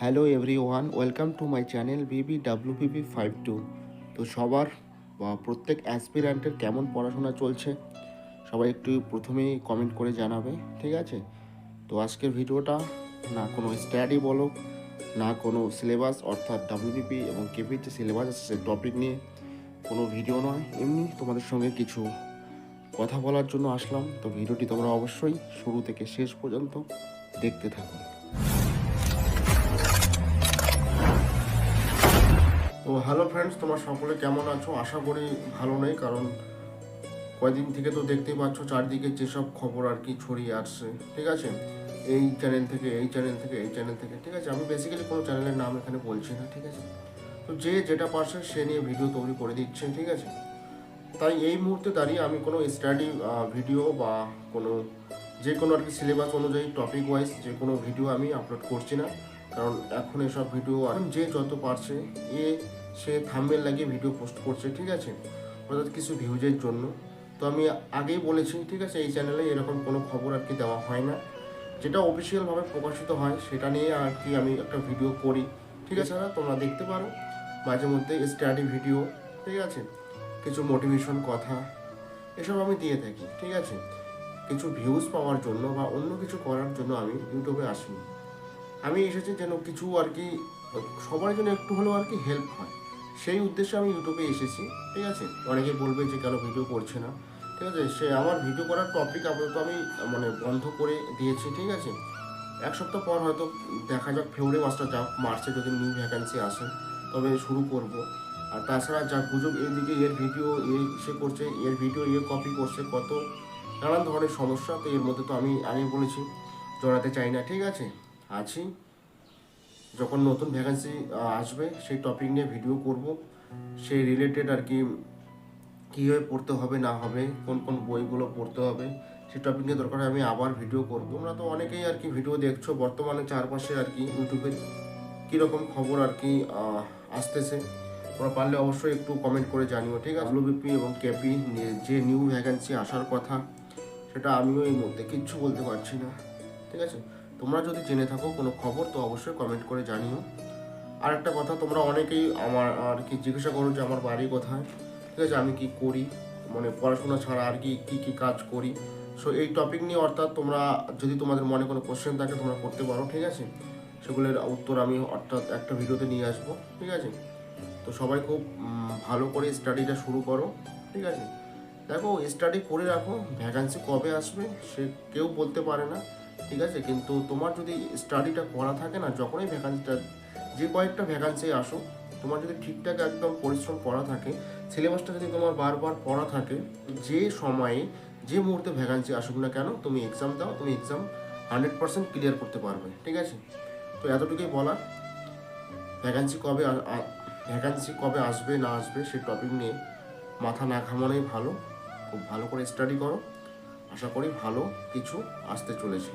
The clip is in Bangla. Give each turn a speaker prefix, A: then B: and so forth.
A: Hello everyone welcome to my channel BB WPP five two তো সবার, বা প্রত্যেক অ্যাসপিরান্টের কেমন পড়াশোনা চলছে, সবাই একটু প্রথমেই কমেন্ট করে জানাবে, ঠিক আছে? তো আজকের ভিডিওটা না কোনো স্টাডি বলো, না কোনো সিলেবাস অর্থাৎ ডাব্লিউপিপি এবং কেপির যে সিলেবাস আছে সে টপিক নিয়ে, কোনো ভিডিও নয়। এমনি তোমাদের সঙ্গে কিছু কথা বলার জন্য আসলাম। তো ভিডিওটি তোমরা অবশ্যই শুরু থেকে শেষ পর্যন্ত দেখতে থাকো। হ্যালো ফ্রেন্ডস তোমরা সকলে কেমন আছো? আশা করি ভালো নেই, কারণ কয়দিন থেকে তো দেখতেই পাচ্ছ চারদিকে যেসব খবর আর কি ছড়িয়ে আসছে, ঠিক আছে? এই চ্যানেল থেকে, এই চ্যানেল থেকে, এই চ্যানেল থেকে, ঠিক আছে? আমি বেসিক্যালি কোনো চ্যানেলের নাম এখানে বলছি না, ঠিক আছে? তো যে যেটা পারছে সে নিয়ে ভিডিও তৈরি করে দিচ্ছে, ঠিক আছে? তাই এই মুহূর্তে দাঁড়িয়ে আমি কোনো স্টাডি ভিডিও বা কোনো যে কোনো আর কি সিলেবাস অনুযায়ী টপিক ওয়াইজ যে কোনো ভিডিও আমি আপলোড করছি না, কারণ এখন এসব ভিডিও এখন যে যত পারছে, এ সে থাম্বেল লাগিয়ে ভিডিও পোস্ট করছে, ঠিক আছে? অর্থাৎ কিছু ভিউজের জন্য। তো আমি আগেই বলেছি, ঠিক আছে? এই চ্যানেলে এরকম কোনো খবর আর কি দেওয়া হয় না। যেটা অফিসিয়ালভাবে প্রকাশিত হয়, সেটা নিয়ে আর কি আমি একটা ভিডিও করি, ঠিক আছে? না তোমরা দেখতে পারো। মাঝে মধ্যে স্টাডি ভিডিও ঠিক আছে? কিছু মোটিভেশন কথা, এসব আমি দিয়ে থাকি, ঠিক আছে? কিছু ভিউজ পাওয়ার জন্য বা অন্য কিছু করার জন্য আমি ইউটিউবে আসিনি। আমি এসেছি যেন কিছু আর কি, সবার জন্য একটু হলেও আর কি হেল্প হয়। সেই উদ্দেশ্যে আমি ইউটিউবে এসেছি, ঠিক আছে? অনেকে বলবে যে, কেন ভিডিও করছে না? ঠিক আছে? সে আমার ভিডিও করার টপিক আপাতত আমি মানে বন্ধ করে দিয়েছি, ঠিক আছে? এক সপ্তাহ পর হয়তো দেখা যাক ফেব্রুয়ারি মাসটা যাক মার্চে যদি নিউ ভ্যাকান্সি আসে, তবে শুরু করব। আর তাছাড়া যা গুজব এদিকে এর ভিডিও এ সে করছে, এর ভিডিও এ কপি করছে, কত নানান ধরনের সমস্যা, তো এর মধ্যে তো আমি আগে বলেছি, জড়াতে চাই না, ঠিক আছে? আছি। যখন নতুন ভ্যাকান্সি আসবে, সেই টপিক নিয়ে ভিডিও করব। সেই রিলেটেড আর কি কীভাবে পড়তে হবে, না হবে, কোন কোন বইগুলো পড়তে হবে, সেই টপিক নিয়ে দরকার আমি আবার ভিডিও করব। তোমরা তো অনেকেই আর কি ভিডিও দেখছ, বর্তমানে চারপাশে আর কি ইউটিউবে কীরকম খবর আর কি আসতেছে। তোমরা পারলে অবশ্যই একটু কমেন্ট করে জানিও, ঠিক আছে? ডব্লিউবিপি এবং কেপি যে নিউ ভ্যাকান্সি আসার কথা, সেটা আমিও এই মধ্যে কিচ্ছু বলতে পারছি না, ঠিক আছে? তোমরা যদি জেনে থাকো কোনো খবর, তো অবশ্যই কমেন্ট করে জানিও। আর একটা কথা, তোমরা অনেকেই আমার আর কি জিজ্ঞাসা করো যে আমার বাড়ি কোথায়? ঠিক আছে, আমি কি করি? মানে পড়াশোনা ছাড়া আর কি, কী কী কাজ করি? সো এই টপিক নিয়ে অর্থাৎ তোমরা যদি তোমাদের মনে কোনো কোশ্চেন থাকে, তোমরা করতে পারো, ঠিক আছে? সেগুলোর উত্তর আমি অর্থাৎ একটা ভিডিওতে নিয়ে আসব, ঠিক আছে? তো সবাই খুব ভালো করে স্টাডিটা শুরু করো, ঠিক আছে? দেখো স্টাডি করে রাখো ভ্যাকান্সি কবে আসবে, সে কেউ বলতে পারে না। ঠিক আছে? কিন্তু তোমার যদি স্টাডিটা করা থাকে না, যখনই ভ্যাকান্সিটা যে কয়েকটা ভ্যাকান্সি আসো তোমার যদি ঠিকঠাক একদম পরিশ্রম করা থাকে সিলেবাসটা যদি তোমার বারবার পড়া থাকে, যে সময়ে, যে মুহূর্তে ভ্যাকান্সি আসুক না কেন, তুমি এক্সাম দাও, তুমি এক্সাম হান্ড্রেড পার্সেন্ট ক্লিয়ার করতে পারবে, ঠিক আছে? তো এতটুকুই বলা ভ্যাকান্সি কবে ভ্যাকান্সি কবে আসবে, না আসবে সেই টপিক নিয়ে মাথা না ঘামানোই ভালো। খুব ভালো করে স্টাডি করো। আশা করি ভালো কিছু আসতে চলেছে।